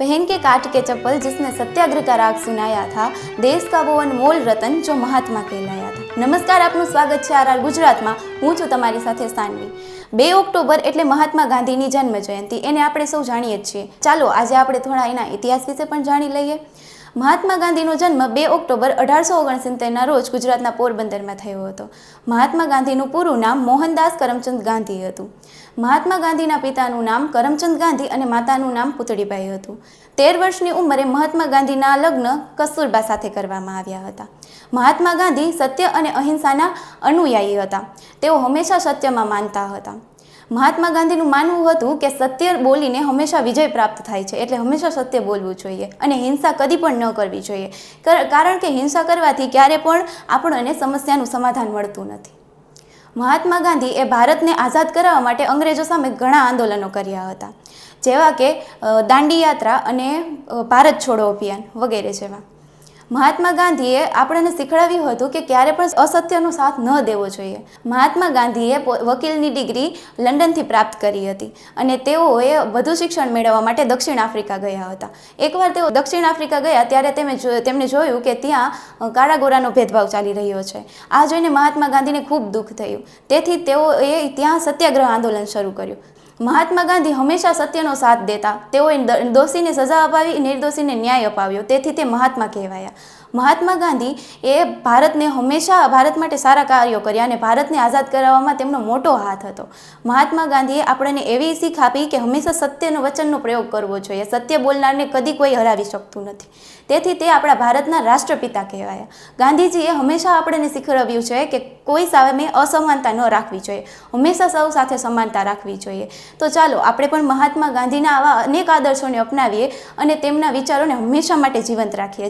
पहन के काट के चप्पल जिसने सत्याग्रह का राग सुनाया था देश का वो अनमोल रतन जो મહાત્મા કહેલાયા હતા નમસ્કાર આપનું સ્વાગત છે આરઆર ગુજરાતમાં હું છું તમારી સાથે સાનવી બે ઓક્ટોબર એટલે મહાત્મા ગાંધીની જન્મ જયંતિ એને આપણે સૌ જાણીએ જ છીએ ચાલો આજે આપણે થોડા એના ઇતિહાસ વિશે પણ જાણી લઈએ મહાત્મા ગાંધીનો જન્મ બે ઓક્ટોબર અઢારસો ઓગણસિત્તેરના રોજ ગુજરાતના પોરબંદરમાં થયો હતો મહાત્મા ગાંધીનું પૂરું નામ મોહનદાસ કરમચંદ ગાંધી હતું મહાત્મા ગાંધીના પિતાનું નામ કરમચંદ ગાંધી અને માતાનું નામ પુતળીબાઈ હતું. તેર વર્ષની ઉંમરે મહાત્મા ગાંધીના લગ્ન કસ્તુરબા સાથે કરવામાં આવ્યા હતા. મહાત્મા ગાંધી સત્ય અને અહિંસાના અનુયાયી હતા. તેઓ હંમેશા સત્યમાં માનતા હતા. મહાત્મા ગાંધીનું માનવું હતું કે સત્ય બોલીને હંમેશા વિજય પ્રાપ્ત થાય છે, એટલે હંમેશા સત્ય બોલવું જોઈએ અને હિંસા કદી પણ ન કરવી જોઈએ. કર- કારણ કે હિંસા કરવાથી ક્યારે પણ આપણને સમસ્યાનું સમાધાન મળતું નથી. મહાત્મા ગાંધી એ ભારતને આઝાદ કરાવવા માટે અંગ્રેજો સામે ઘણા આંદોલનો કર્યા હતા. જેવા કે દાંડી યાત્રા અને ભારત છોડો અભિયાન વગેરે જેવા. મહાત્મા ગાંધીએ આપણને શીખડાવ્યું હતું કે ક્યારે પણ અસત્યનો સાથ ન દેવો જોઈએ. મહાત્મા ગાંધીએ વકીલની ડિગ્રી લંડનથી પ્રાપ્ત કરી હતી અને તેઓએ વધુ શિક્ષણ મેળવવા માટે દક્ષિણ આફ્રિકા ગયા હતા. એકવાર તેઓ દક્ષિણ આફ્રિકા ગયા ત્યારે તેમણે તેમણે જોયું કે ત્યાં કાળા ગોરાનો ભેદભાવ ચાલી રહ્યો છે. આ જોઈને મહાત્મા ગાંધીને ખૂબ દુઃખ થયું. તેથી તેઓએ ત્યાં સત્યાગ્રહ આંદોલન શરૂ કર્યું. મહાત્મા ગાંધી હંમેશા સત્યનો સાથ દેતા. તેઓએ દોષીને સજા અપાવી, નિર્દોષીને ન્યાય અપાવ્યો. તેથી તે મહાત્મા કહેવાયા. મહાત્મા ગાંધી એ ભારતને હંમેશા ભારત માટે સારા કાર્યો કર્યા અને ભારતને આઝાદ કરાવવામાં તેમનો મોટો હાથ હતો. મહાત્મા ગાંધીએ આપણને એવી શીખ આપી કે હંમેશા સત્યનો વચનનો પ્રયોગ કરવો જોઈએ. સત્ય બોલનારને કદી કોઈ હરાવી શકતું નથી. તેથી તે આપણા ભારતના રાષ્ટ્રપિતા કહેવાયા. ગાંધીજીએ હંમેશા આપણને શીખવાડ્યું છે કે કોઈ સામે અસમાનતા ન રાખવી જોઈએ. હંમેશા સૌ સાથે સમાનતા રાખવી જોઈએ. તો ચાલો, આપણે પણ મહાત્મા ગાંધીના આવા અનેક આદર્શોને અપનાવીએ અને તેમના વિચારોને હંમેશા માટે જીવંત રાખીએ.